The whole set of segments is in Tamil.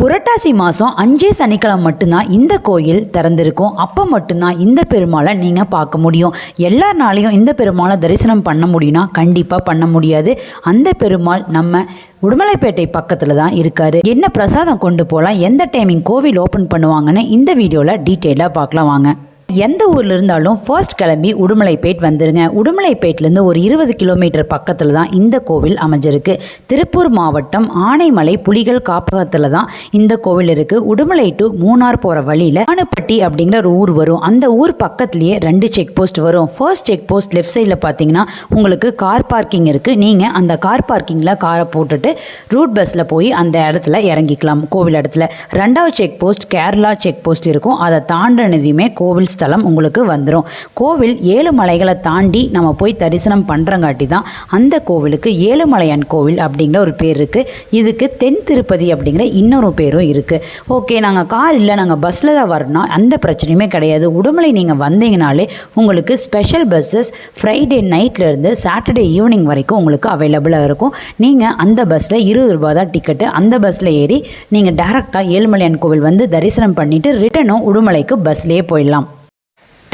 புரட்டாசி மாதம் அஞ்சே சனிக்கிழமை மட்டும்தான் இந்த கோயில் திறந்திருக்கும். அப்போ மட்டும்தான் இந்த பெருமாளை நீங்கள் பார்க்க முடியும். எல்லா நாளையும் இந்த பெருமாளை தரிசனம் பண்ண முடியும்னா கண்டிப்பாக பண்ண முடியாது. அந்த பெருமாள் நம்ம உடுமலைப்பேட்டை பக்கத்தில் தான் இருக்கார். என்ன பிரசாதம் கொண்டு போகலாம் எந்த டைமிங் கோவில் ஓப்பன் பண்ணுவாங்கன்னு இந்த வீடியோவில் டீட்டெயிலாக பார்க்கலாம் வாங்க. எந்த ஊர்ல இருந்தாலும் ஃபர்ஸ்ட் கிளம்பி உடுமலைப்பேட் வந்துருங்க. உடுமலைப்பேட்லேருந்து ஒரு இருபது கிலோமீட்டர் பக்கத்தில் தான் இந்த கோவில் அமைஞ்சிருக்கு. திருப்பூர் மாவட்டம் ஆனைமலை புலிகள் காப்பகத்தில் தான் இந்த கோவில் இருக்குது உடுமலை டு மூணார் போகிற வழியில் ஆனப்பட்டி அப்படிங்கிற ஒரு ஊர் வரும். அந்த ஊர் பக்கத்துலேயே ரெண்டு செக் போஸ்ட் வரும். ஃபர்ஸ்ட் செக் போஸ்ட் லெஃப்ட் சைடில் பார்த்தீங்கன்னா உங்களுக்கு கார் பார்க்கிங் இருக்குது நீங்கள் அந்த கார் பார்க்கிங்கில் காரை போட்டுட்டு ரூட் பஸ்ஸில் போய் அந்த இடத்துல இறங்கிக்கலாம் கோவில் இடத்துல. ரெண்டாவது check post Kerala check post இருக்கும். அதை தாண்டினதையுமே கோவில் ஸ்தலம் உங்களுக்கு வந்துடும் கோவில் ஏழு மலைகளை தாண்டி நம்ம போய் தரிசனம் பண்ணுறங்காட்டி தான் அந்த கோவிலுக்கு ஏழுமலையான் கோவில் அப்படிங்கிற ஒரு பேர் இருக்குது இதுக்கு தென் திருப்பதி அப்படிங்கிற இன்னொரு பேரும் இருக்குது ஓகே நாங்கள் கார் இல்லை நாங்கள் பஸ்ஸில் தான் வரணும்னா அந்த பிரச்சனையுமே கிடையாது. உடுமலை நீங்கள் வந்தீங்கனாலே உங்களுக்கு ஸ்பெஷல் பஸ்ஸஸ் ஃப்ரைடே நைட்லேருந்து சாட்டர்டே ஈவினிங் வரைக்கும் உங்களுக்கு அவைலபிளாக இருக்கும். நீங்கள் அந்த பஸ்ஸில் இருபது ரூபா தான் டிக்கெட்டு அந்த பஸ்ஸில் ஏறி நீங்கள் டேரெக்டாக ஏழுமலையான் கோவில் வந்து தரிசனம் பண்ணிவிட்டு ரிட்டனும் உடுமலைக்கு பஸ்லேயே போயிடலாம்.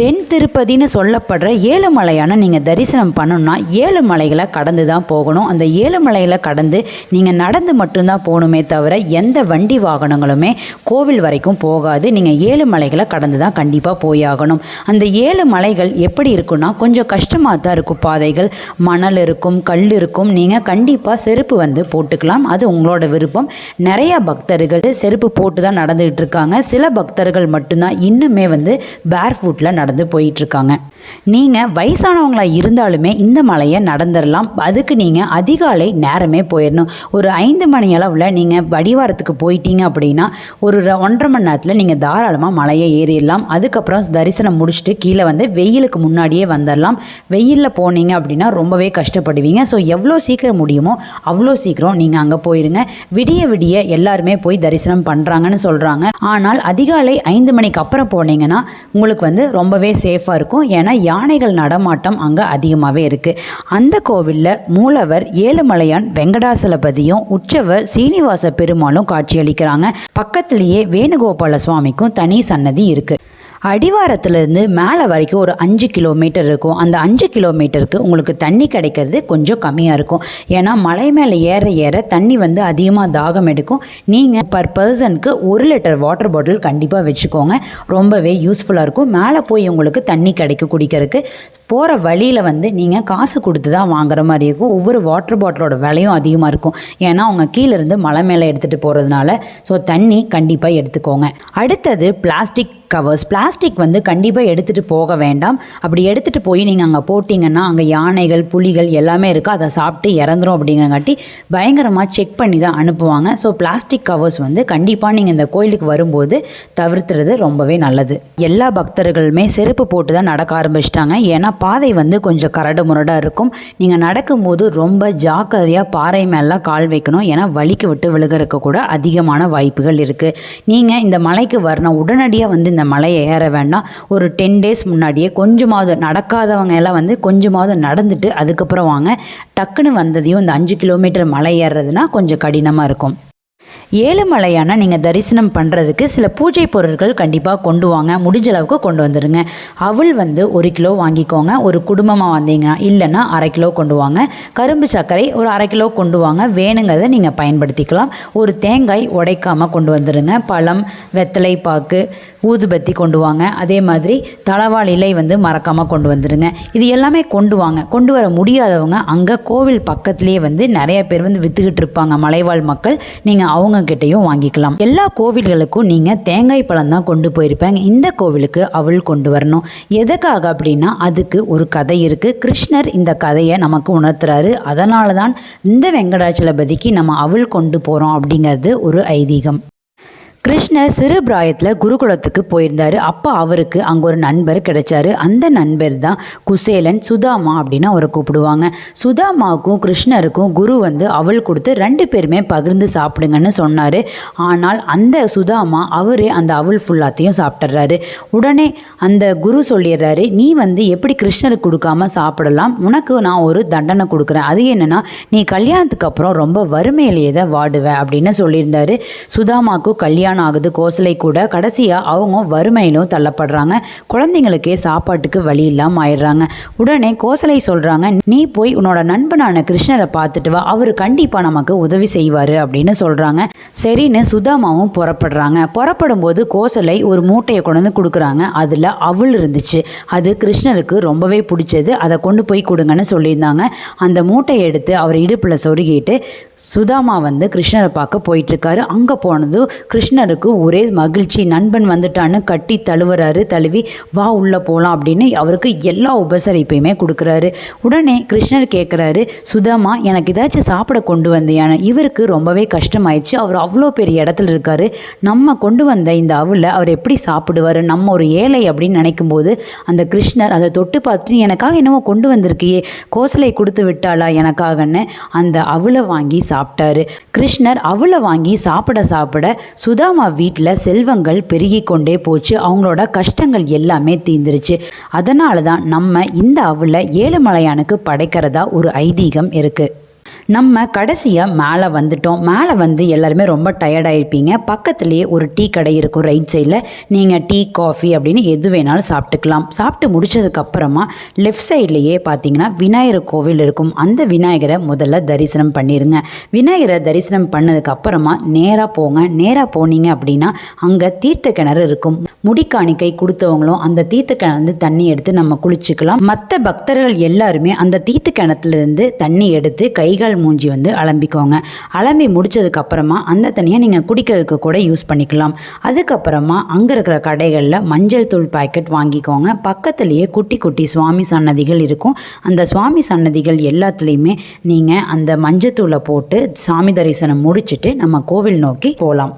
தென் திருப்பதின்னு சொல்லப்படுற ஏழு மலையான நீங்கள் தரிசனம் பண்ணணும்னா ஏழு மலைகளை கடந்து தான் போகணும். அந்த ஏழு மலைகளை கடந்து நீங்கள் நடந்து மட்டும்தான் போகணுமே தவிர எந்த வண்டி வாகனங்களுமே கோவில் வரைக்கும் போகாது. நீங்கள் ஏழு மலைகளை கடந்து தான் கண்டிப்பாக போயாகணும். அந்த ஏழு மலைகள் எப்படி இருக்குன்னா கொஞ்சம் கஷ்டமாக தான் இருக்கும். பாதைகள் மணல் இருக்கும் கல் இருக்கும். நீங்கள் கண்டிப்பாக செருப்பு வந்து போட்டுக்கலாம். அது உங்களோட விருப்பம். நிறையா பக்தர்கள் செருப்பு போட்டு தான் நடந்துகிட்டு இருக்காங்க. சில பக்தர்கள் மட்டும்தான் இன்னுமே வந்து பேர் ஃபுட்டில் நடந்து போயிட்டுருக்காங்க. நீங்கள் வயசானவங்களா இருந்தாலுமே இந்த மலையை நடந்துடலாம் அதுக்கு நீங்கள் அதிகாலை நேரமே போயிடணும் ஒரு ஐந்து மணி அளவில் நீங்கள் வடிவாரத்துக்கு போயிட்டீங்க அப்படின்னா ஒரு ஒன்றரை மணி நேரத்தில் நீங்கள் தாராளமாக மலையை ஏறிடலாம் அதுக்கப்புறம் தரிசனம் முடிச்சுட்டு கீழே வந்து வெயிலுக்கு முன்னாடியே வந்துடலாம் வெயிலில் போனீங்க அப்படின்னா ரொம்பவே கஷ்டப்படுவீங்க. ஸோ எவ்வளோ சீக்கிரம் முடியுமோ அவ்வளோ சீக்கிரம் நீங்கள் அங்கே போயிருங்க. விடிய விடிய எல்லாருமே போய் தரிசனம் பண்ணுறாங்கன்னு சொல்கிறாங்க ஆனால் அதிகாலை ஐந்து மணிக்கு அப்புறம் போனீங்கன்னா உங்களுக்கு வந்து ரொம்ப ரொம்பவே சேஃபாக இருக்கும். ஏன்னா யானைகள் நடமாட்டம் அங்கே அதிகமாகவே இருக்குது அந்த கோவிலில் மூலவர் ஏழுமலையான் வெங்கடாசலபதியும் உற்சவர் சீனிவாச பெருமாளும் காட்சியளிக்கிறாங்க. பக்கத்திலேயே வேணுகோபால சுவாமிக்கும் தனி சன்னதி இருக்குது அடிவாரத்துலேருந்து மேலே வரைக்கும் ஒரு அஞ்சு கிலோமீட்டர் இருக்கும். அந்த அஞ்சு கிலோமீட்டருக்கு உங்களுக்கு தண்ணி கிடைக்கிறது கொஞ்சம் கம்மியாக இருக்கும். ஏன்னா மலை மேலே ஏற ஏற தண்ணி வந்து அதிகமாக தாகம் எடுக்கும். நீங்கள் பர் பர்சனுக்கு ஒரு லிட்டர் வாட்டர் பாட்டில் கண்டிப்பாக வச்சுக்கோங்க. ரொம்பவே யூஸ்ஃபுல்லாக இருக்கும். மேலே போய் உங்களுக்கு தண்ணி கிடைக்கும் குடிக்கிறதுக்கு. போகிற வழியில் வந்து நீங்கள் காசு கொடுத்து தான் வாங்குற மாதிரி இருக்கும். ஒவ்வொரு வாட்டர் பாட்டிலோட விலையும் அதிகமாக இருக்கும். ஏன்னா அவங்க கீழேருந்து மலை மேலே எடுத்துகிட்டு போகிறதுனால ஸோ தண்ணி கண்டிப்பாக எடுத்துக்கோங்க. அடுத்தது பிளாஸ்டிக் கவர்ஸ் பிளாஸ்டிக் வந்து கண்டிப்பாக எடுத்துகிட்டு போக வேண்டாம். அப்படி எடுத்துகிட்டு போய் நீங்கள் அங்கே போட்டிங்கன்னா அங்கே யானைகள் புலிகள் எல்லாமே இருக்குது அதை சாப்பிட்டு இறந்துரும் அப்படிங்கிறங்காட்டி பயங்கரமாக செக் பண்ணி தான் அனுப்புவாங்க. ஸோ பிளாஸ்டிக் கவர்ஸ் வந்து கண்டிப்பாக நீங்கள் இந்த கோயிலுக்கு வரும்போது தவிர்த்துறது ரொம்பவே நல்லது. எல்லா பக்தர்களுமே செருப்பு போட்டு தான் நடக்க ஆரம்பிச்சிட்டாங்க. ஏன்னா பாதை வந்து கொஞ்சம் கரடு முரடாக இருக்கும். நீங்கள் நடக்கும்போது ரொம்ப ஜாக்கிரதையாக பாறை மேலாம் கால் வைக்கணும். ஏன்னா வலிக்கு விட்டு விழுகிறதுக்கு கூட அதிகமான வாய்ப்புகள் இருக்குது நீங்கள் இந்த மலைக்கு வரணும். உடனடியாக வந்து இந்த மலையை ஏற வேண்டாம். ஒரு டென் டேஸ் முன்னாடியே கொஞ்சமாவது நடக்காதவங்க எல்லாம் வந்து கொஞ்சமாவது நடந்துட்டு அதுக்கப்புறம் வாங்க. டக்குன்னு வந்ததையும் இந்த அஞ்சு கிலோமீட்டர் மலை ஏறுறதுனா கொஞ்சம் கடினமாக இருக்கும். ஏழுமலையான நீங்கள் தரிசனம் பண்ணுறதுக்கு சில பூஜை பொருட்கள் கண்டிப்பாக கொண்டு வாங்க. முடிஞ்ச அளவுக்கு கொண்டு வந்துடுங்க அவள் வந்து ஒரு கிலோ வாங்கிக்கோங்க. ஒரு குடும்பமாக வந்தீங்கன்னா இல்லைன்னா அரை கிலோ கொண்டு வாங்க. கரும்பு சர்க்கரை ஒரு அரை கிலோ கொண்டு வாங்க. வேணுங்கிறத நீங்கள் பயன்படுத்திக்கலாம். ஒரு தேங்காய் உடைக்காமல் கொண்டு வந்துடுங்க பழம் வெத்தலை பாக்கு ஊதுபத்தி கொண்டு வாங்க. அதே மாதிரி தளவாள் இலை வந்து மறக்காமல் கொண்டு வந்துடுங்க இது எல்லாமே கொண்டு வாங்க. கொண்டு வர முடியாதவங்க அங்கே கோவில் பக்கத்துலேயே வந்து நிறைய பேர் வந்து விற்றுக்கிட்டு இருப்பாங்க. மலைவாழ் மக்கள். நீங்கள் அவங்க கிட்டேயும் வாங்கிக்கலாம். எல்லா கோவில்களுக்கும் நீங்கள் தேங்காய் பழம் தான் கொண்டு போயிருப்பாங்க இந்த கோவிலுக்கு அவள் கொண்டு வரணும். எதுக்காக அப்படின்னா அதுக்கு ஒரு கதை இருக்குது கிருஷ்ணர் இந்த கதையை நமக்கு உணர்த்துறாரு. அதனால தான் இந்த வெங்கடாச்சலபதிக்கு நம்ம அவள் கொண்டு போகிறோம் அப்படிங்கிறது ஒரு ஐதீகம். கிருஷ்ணர் சிறு பிராயத்தில் குருகுலத்துக்கு போயிருந்தாரு. அப்போ அவருக்கு அங்கே ஒரு நண்பர் கிடைச்சாரு. அந்த நண்பர் தான் குசேலன் சுதாமா அப்படின்னு அவரை கூப்பிடுவாங்க. சுதாமாவுக்கும் கிருஷ்ணருக்கும் குரு வந்து அவள் கொடுத்து ரெண்டு பேருமே பகிர்ந்து சாப்பிடுங்கன்னு சொன்னார். ஆனால் அந்த சுதாமா அவரே அந்த அவள் ஃபுல்லாத்தையும் சாப்பிட்றாரு உடனே அந்த குரு சொல்லிடுறாரு நீ வந்து எப்படி கிருஷ்ணருக்கு கொடுக்காம சாப்பிடலாம்? உனக்கு நான் ஒரு தண்டனை கொடுக்குறேன். அது என்னன்னா நீ கல்யாணத்துக்கு அப்புறம் ரொம்ப வறுமையிலேயே தான் வாடுவ அப்படின்னு சொல்லியிருந்தாரு. சுதாமாவுக்கும் கல்யாணம் ஆகுது கோசலை கூட. கடைசியாக அவங்க வறுமையிலும் தள்ளப்படுறாங்க. குழந்தைங்களுக்கே சாப்பாட்டுக்கு வழி இல்லாமல் ஆயிடுறாங்க. உடனே கோசலை சொல்கிறாங்க நீ போய் உன்னோட நண்பனான கிருஷ்ணரை பார்த்துட்டு வா. அவர் கண்டிப்பாக நமக்கு உதவி செய்வார் அப்படின்னு சொல்கிறாங்க சரின்னு சுதாமாவும் புறப்படுறாங்க. புறப்படும் போது கோசலை ஒரு மூட்டையை கொண்டு வந்து கொடுக்குறாங்க. அதில் அவள் இருந்துச்சு. அது கிருஷ்ணருக்கு ரொம்பவே பிடிச்சது. அதை கொண்டு போய் கொடுங்கன்னு சொல்லியிருந்தாங்க. அந்த மூட்டையை எடுத்து அவர் இடுப்பில் சொருகிட்டு சுதாமா வந்து கிருஷ்ணரை பார்க்க போயிட்டுருக்காரு அங்கே போனதும் கிருஷ்ணர் கிருஷ்ணருக்கு ஒரே மகிழ்ச்சி. நண்பன் வந்துட்டான்னு கட்டி தழுவுறாரு தழுவி வா உள்ளே போகலாம் அப்படின்னு அவருக்கு எல்லா உபசரிப்பையுமே கொடுக்குறாரு. உடனே கிருஷ்ணர் கேட்குறாரு சுதாமா எனக்கு ஏதாச்சும் சாப்பிட கொண்டு வந்தியான இவருக்கு ரொம்பவே கஷ்டமாயிடுச்சு. அவர் அவ்வளோ பெரிய இடத்துல இருக்காரு. நம்ம கொண்டு வந்த இந்த அவளை அவர் எப்படி சாப்பிடுவார்? நம்ம ஒரு ஏழை அப்படின்னு நினைக்கும் போது அந்த கிருஷ்ணர் அதை தொட்டு பார்த்துட்டு எனக்காக என்னவோ கொண்டு வந்திருக்கியே கோசலை கொடுத்து விட்டாளா எனக்காகன்னு? அந்த அவளை வாங்கி சாப்பிட்டாரு. கிருஷ்ணர் அவளை வாங்கி சாப்பிட சாப்பிட சுதா சுதாமா வீட்டில் செல்வங்கள் பெருகி கொண்டே போச்சு. அவங்களோட கஷ்டங்கள் எல்லாமே தீந்துருச்சு அதனால தான் நம்ம இந்த அவளை ஏழுமலையானுக்கு படைக்கிறதா ஒரு ஐதீகம் இருக்குது நம்ம கடைசியாக மேலே வந்துட்டோம். மேலே வந்து எல்லாருமே ரொம்ப டயர்டாயிருப்பீங்க பக்கத்துலேயே ஒரு டீ கடை இருக்கும் ரைட் சைடில் நீங்கள் டீ காஃபி அப்படின்னு எது வேணாலும் சாப்பிட்டுக்கலாம். சாப்பிட்டு முடிச்சதுக்கப்புறமா லெஃப்ட் சைட்லேயே பார்த்தீங்கன்னா விநாயகர் கோவில் இருக்கும். அந்த விநாயகரை முதல்ல தரிசனம் பண்ணிடுங்க விநாயகரை தரிசனம் பண்ணதுக்கப்புறமா நேராக போங்க. நேராக போனீங்க அப்படின்னா அங்கே தீர்த்த கிணறு இருக்கும். முடிக்காணிக்கை கொடுத்தவங்களும் அந்த தீர்த்த கிணறு தண்ணி எடுத்து நம்ம குளிச்சுக்கலாம். மற்ற பக்தர்கள் எல்லாருமே அந்த தீர்த்த கிணத்துலேருந்து தண்ணி எடுத்து கைகள் கைகால் மூஞ்சி வந்து அலம்பிக்கோங்க. அலம்பி முடித்ததுக்கப்புறமா அந்த தண்ணியை நீங்கள் குடிக்கிறதுக்கு கூட யூஸ் பண்ணிக்கலாம். அதுக்கப்புறமா அங்கே இருக்கிற கடைகளில் மஞ்சள் தூள் பாக்கெட் வாங்கிக்கோங்க. பக்கத்துலேயே குட்டி குட்டி சுவாமி சன்னதிகள் இருக்கும். அந்த சுவாமி சன்னதிகள் எல்லாத்துலேயுமே நீங்கள் அந்த மஞ்சத்தூளை போட்டு சாமி தரிசனம் முடிச்சுட்டு நம்ம கோவில் நோக்கி போகலாம்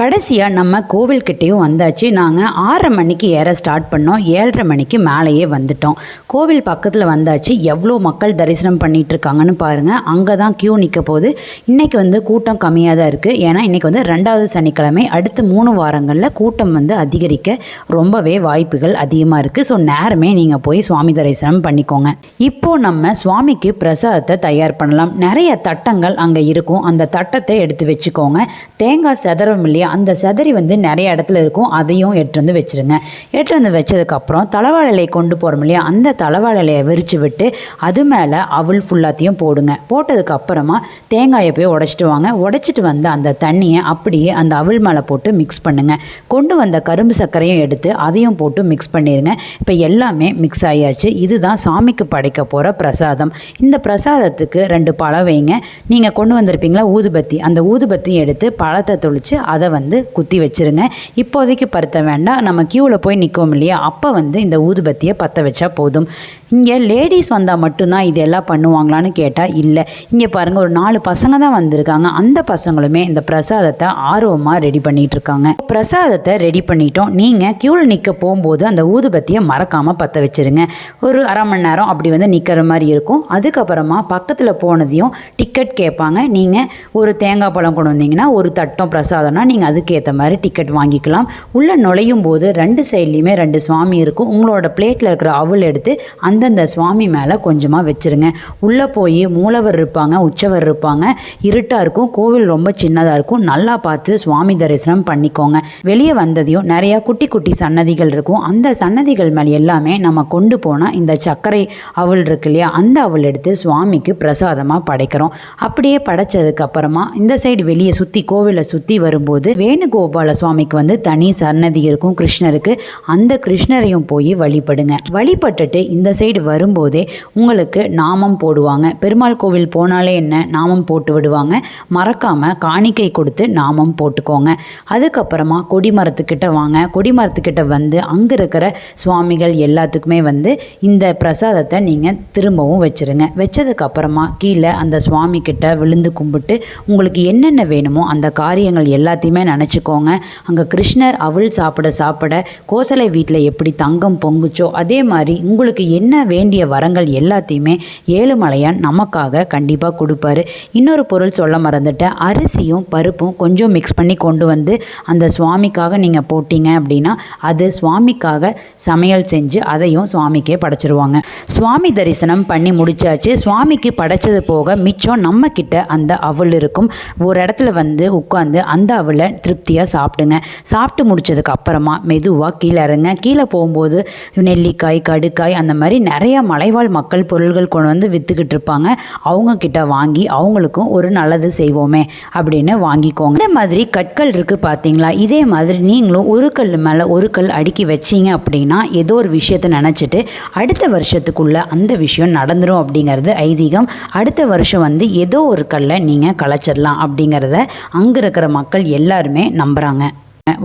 கடைசியாக நம்ம கோவில்கிட்டேயும் வந்தாச்சு. நாங்கள் ஆறரை மணிக்கு ஏற ஸ்டார்ட் பண்ணோம். ஏழரை மணிக்கு மேலேயே வந்துட்டோம். கோவில் பக்கத்தில் வந்தாச்சு. எவ்வளோ மக்கள் தரிசனம் பண்ணிகிட்ருக்காங்கன்னு பாருங்கள் அங்கே தான் க்யூ நிற்க போகுது. இன்றைக்கி வந்து கூட்டம் கம்மியாக தான் இருக்குது ஏன்னா இன்றைக்கி வந்து ரெண்டாவது சனிக்கிழமை. அடுத்த மூணு வாரங்களில் கூட்டம் வந்து அதிகரிக்க ரொம்பவே வாய்ப்புகள் அதிகமாக இருக்குது ஸோ நேரமே நீங்கள் போய் சுவாமி தரிசனம் பண்ணிக்கோங்க. இப்போது நம்ம சுவாமிக்கு பிரசாதத்தை தயார் பண்ணலாம். நிறைய தட்டங்கள் அங்கே இருக்கும். அந்த தட்டத்தை எடுத்து வச்சுக்கோங்க. தேங்காய் செதறவும் இல்லையா? அந்த செதறி வந்து நிறைய இடத்துல இருக்கும் அதையும் எடுத்து வந்து வச்சுருங்க. எடுத்து வந்து வச்சதுக்கப்புறம் தலைவாழலை கொண்டு போகிறோம் இல்லையா அந்த தலைவாழலையை விரித்து விட்டு அது மேலே அவள் ஃபுல்லாத்தையும் போடுங்க. போட்டதுக்கப்புறமா தேங்காயை போய் உடச்சிட்டு வாங்க. உடச்சிட்டு வந்து அந்த தண்ணியை அப்படியே அந்த அவள் மேலே போட்டு மிக்ஸ் பண்ணுங்கள் கொண்டு வந்த கரும்பு சர்க்கரையும் எடுத்து அதையும் போட்டு மிக்ஸ் பண்ணிடுங்க இப்போ எல்லாமே மிக்ஸ் ஆகியாச்சு இதுதான் சாமிக்கு படைக்க போகிற பிரசாதம். இந்த பிரசாதத்துக்கு ரெண்டு பழம் வைங்க. நீங்கள் கொண்டு வந்திருப்பீங்களா ஊதுபத்தி. அந்த ஊதுபத்தியும் எடுத்து பழத்தை தொளித்து அதை வந்து வந்து குத்தி வச்சிருங்க. இப்போதைக்கு பருத்த வேண்டாம். நம்ம க்யூவில் போய் நிற்கும் இல்லையா? அப்போ வந்து இந்த ஊதுபத்தியை பற்ற வச்சா போதும். இங்கே லேடிஸ் வந்தால் மட்டும்தான் இதெல்லாம் பண்ணுவாங்களான்னு கேட்டால் இல்லை. இங்கே பாருங்கள் ஒரு நாலு பசங்க தான் வந்திருக்காங்க. அந்த பசங்களுமே இந்த பிரசாதத்தை ஆர்வமாக ரெடி பண்ணிகிட்ருக்காங்க இருக்காங்க பிரசாதத்தை ரெடி பண்ணிட்டோம். நீங்கள் க்யூவில் நிற்க போகும்போது அந்த ஊதுபத்தியை மறக்காமல் பற்ற வச்சுருங்க. ஒரு அரை மணி நேரம் அப்படி வந்து நிற்கிற மாதிரி இருக்கும். அதுக்கப்புறமா பக்கத்தில் போனதையும் டிக்கெட் கேட்பாங்க. நீங்கள் ஒரு தேங்காய் பழம் கொண்டு வந்தீங்கன்னா ஒரு தட்டம் பிரசாதம்னா நீங்கள் அதுக்கேற்ற மாதிரி டிக்கெட் வாங்கிக்கலாம். உள்ளே நுழையும் போது ரெண்டு சைட்லேயுமே ரெண்டு சுவாமி இருக்கும். உங்களோட பிளேட்டில் இருக்கிற அவள் எடுத்து அந்த அந்தந்த சுவாமி மேலே கொஞ்சமாக வச்சுருங்க. உள்ளே போய் மூலவர் இருப்பாங்க உற்சவர் இருப்பாங்க. இருட்டாக இருக்கும் கோவில் ரொம்ப சின்னதாக இருக்கும். நல்லா பார்த்து சுவாமி தரிசனம் பண்ணிக்கோங்க. வெளியே வந்ததையும் நிறையா குட்டி குட்டி சன்னதிகள் இருக்கும். அந்த சன்னதிகள் மேலே எல்லாமே நம்ம கொண்டு போனால் இந்த சர்க்கரை அவள் இருக்கு இல்லையா அந்த அவள் எடுத்து சுவாமிக்கு பிரசாதமாக படைக்கிறோம். அப்படியே படைச்சதுக்கு அப்புறமா இந்த சைடு வெளியே சுற்றி கோவிலை சுற்றி வரும்போது வேணுகோபால சுவாமிக்கு வந்து தனி சன்னதி இருக்கும் கிருஷ்ணருக்கு. அந்த கிருஷ்ணரையும் போய் வழிபடுங்க. வழிபட்டுட்டு இந்த சைடு சைடு வரும்போதே உங்களுக்கு நாமம் போடுவாங்க. பெருமாள் கோவில் போனாலே என்ன? நாமம் போட்டு விடுவாங்க. மறக்காமல் காணிக்கை கொடுத்து நாமம் போட்டுக்கோங்க. அதுக்கப்புறமா கொடிமரத்துக்கிட்ட வாங்க. கொடிமரத்துக்கிட்ட வந்து அங்கே இருக்கிற சுவாமிகள் எல்லாத்துக்குமே வந்து இந்த பிரசாதத்தை நீங்கள் திரும்பவும் வச்சுருங்க. வச்சதுக்கப்புறமா கீழே அந்த சுவாமி கிட்ட விழுந்து கும்பிட்டு உங்களுக்கு என்னென்ன வேணுமோ அந்த காரியங்கள் எல்லாத்தையுமே நினச்சிக்கோங்க. அங்கே கிருஷ்ணர் அவள் சாப்பிட சாப்பிட கோசலை வீட்டில் எப்படி தங்கம் பொங்குச்சோ அதே மாதிரி உங்களுக்கு என்ன வேண்டிய வரங்கள் எல்லாத்தையுமே ஏழுமலையான் நமக்காக கண்டிப்பாக கொடுப்பாரு. இன்னொரு பொருள் சொல்ல மறந்துட்டேன். அரிசியும் பருப்பும் கொஞ்சம் மிக்ஸ் பண்ணி கொண்டு வந்து அந்த சுவாமிக்காக நீங்கள் போட்டீங்க அப்படின்னா அது சுவாமிக்காக சமையல் செஞ்சு அதையும் சுவாமிக்கே படைச்சிருவாங்க. சுவாமி தரிசனம் பண்ணி முடிச்சாச்சு. சுவாமிக்கு படைச்சது போக மிச்சம் நம்ம கிட்ட அந்த அவள் இருக்கும். ஒரு இடத்துல வந்து உட்காந்து அந்த அவளை திருப்தியாக சாப்பிடுங்க. சாப்பிட்டு முடிச்சதுக்கு அப்புறமா மெதுவாக கீழே இறங்க. கீழே போகும்போது நெல்லிக்காய் கடுக்காய் அந்த மாதிரி நிறைய மலைவாழ் மக்கள் பொருள்கள் கொண்டு வந்து விற்றுக்கிட்டு இருப்பாங்க. அவங்க கிட்ட வாங்கி அவங்களுக்கும் ஒரு நல்லது செய்வோமே அப்படின்னு வாங்கிக்கோங்க. இந்த மாதிரி கற்கள் இருக்குது பார்த்தீங்களா இதே மாதிரி நீங்களும் ஒரு கல் மேலே ஒரு கல் அடுக்கி வச்சீங்க அப்படின்னா ஏதோ ஒரு விஷயத்தை நினச்சிட்டு அடுத்த வருஷத்துக்குள்ள அந்த விஷயம் நடந்துரும் அப்படிங்கிறது ஐதீகம். அடுத்த வருஷம் வந்து ஏதோ ஒரு கல்லை நீங்கள் கலைச்சிடலாம் அப்படிங்கிறத அங்கே இருக்கிற மக்கள் எல்லாருமே நம்புகிறாங்க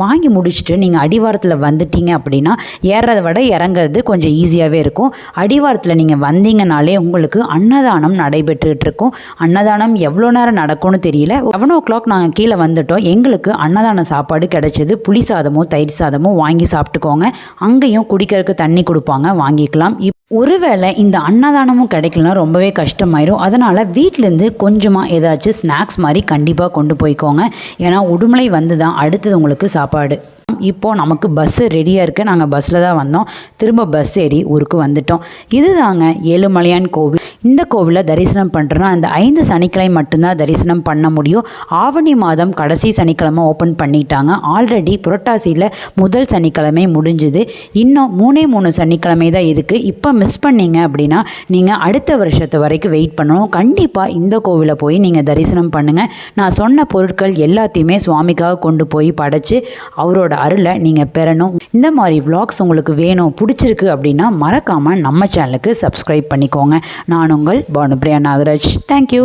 வாங்கி முடிச்சுட்டு நீங்கள் அடிவாரத்தில் வந்துட்டீங்க அப்படின்னா ஏறதை விட இறங்குறது கொஞ்சம் ஈஸியாகவே இருக்கும். அடிவாரத்தில் நீங்கள் வந்தீங்கனாலே உங்களுக்கு அன்னதானம் நடைபெற்றுக்கிட்டு இருக்கும். அன்னதானம் எவ்வளோ நேரம் நடக்கும்னு தெரியல. செவன் ஓ கிளாக் நாங்கள் கீழே வந்துட்டோம். எங்களுக்கு அன்னதான சாப்பாடு கிடைச்சது. புளி சாதமும் தயிர் சாதமும் வாங்கி சாப்பிட்டுக்கோங்க. அங்கேயும் குடிக்கிறதுக்கு தண்ணி கொடுப்பாங்க. வாங்கிக்கலாம். இப் ஒருவேளை இந்த அன்னதானமும் கிடைக்கலனா ரொம்பவே கஷ்டமாயிரும். அதனால் வீட்டிலேருந்து கொஞ்சமாக ஏதாச்சும் ஸ்நாக்ஸ் மாதிரி கண்டிப்பாக கொண்டு போய்க்கோங்க. ஏன்னா உடுமலை வந்து தான் அடுத்தது உங்களுக்கு சாப்பாடு. இப்போது நமக்கு பஸ்ஸு ரெடியாக இருக்குது நாங்கள் பஸ்ஸில் தான் வந்தோம். திரும்ப பஸ் ஏறி ஊருக்கு வந்துட்டோம். இதுதாங்க ஏழுமலையான் கோவில். இந்த கோவிலில் தரிசனம் பண்ணுறோன்னா அந்த ஐந்து சனிக்கிழமை மட்டும்தான் தரிசனம் பண்ண முடியும். ஆவணி மாதம் கடைசி சனிக்கிழமை ஓப்பன் பண்ணிட்டாங்க. ஆல்ரெடி புரட்டாசியில் முதல் சனிக்கிழமை முடிஞ்சுது. இன்னும் மூணே மூணு சனிக்கிழமை தான் இருக்குது இப்போ மிஸ் பண்ணீங்க அப்படின்னா நீங்கள் அடுத்த வருஷத்து வரைக்கும் வெயிட் பண்ணணும். கண்டிப்பாக இந்த கோவிலை போய் நீங்கள் தரிசனம் பண்ணுங்கள் நான் சொன்ன பொருட்கள் எல்லாத்தையுமே சுவாமிக்காக கொண்டு போய் படைச்சு அவரோட அருளை நீங்கள் பெறணும். இந்த மாதிரி vlogs உங்களுக்கு வேணும் பிடிச்சிருக்கு அப்படின்னா மறக்காமல் நம்ம சேனலுக்கு சப்ஸ்கிரைப் பண்ணிக்கோங்க. நான் உங்கள் பானுப்ரியா நாகராஜ். தேங்க்யூ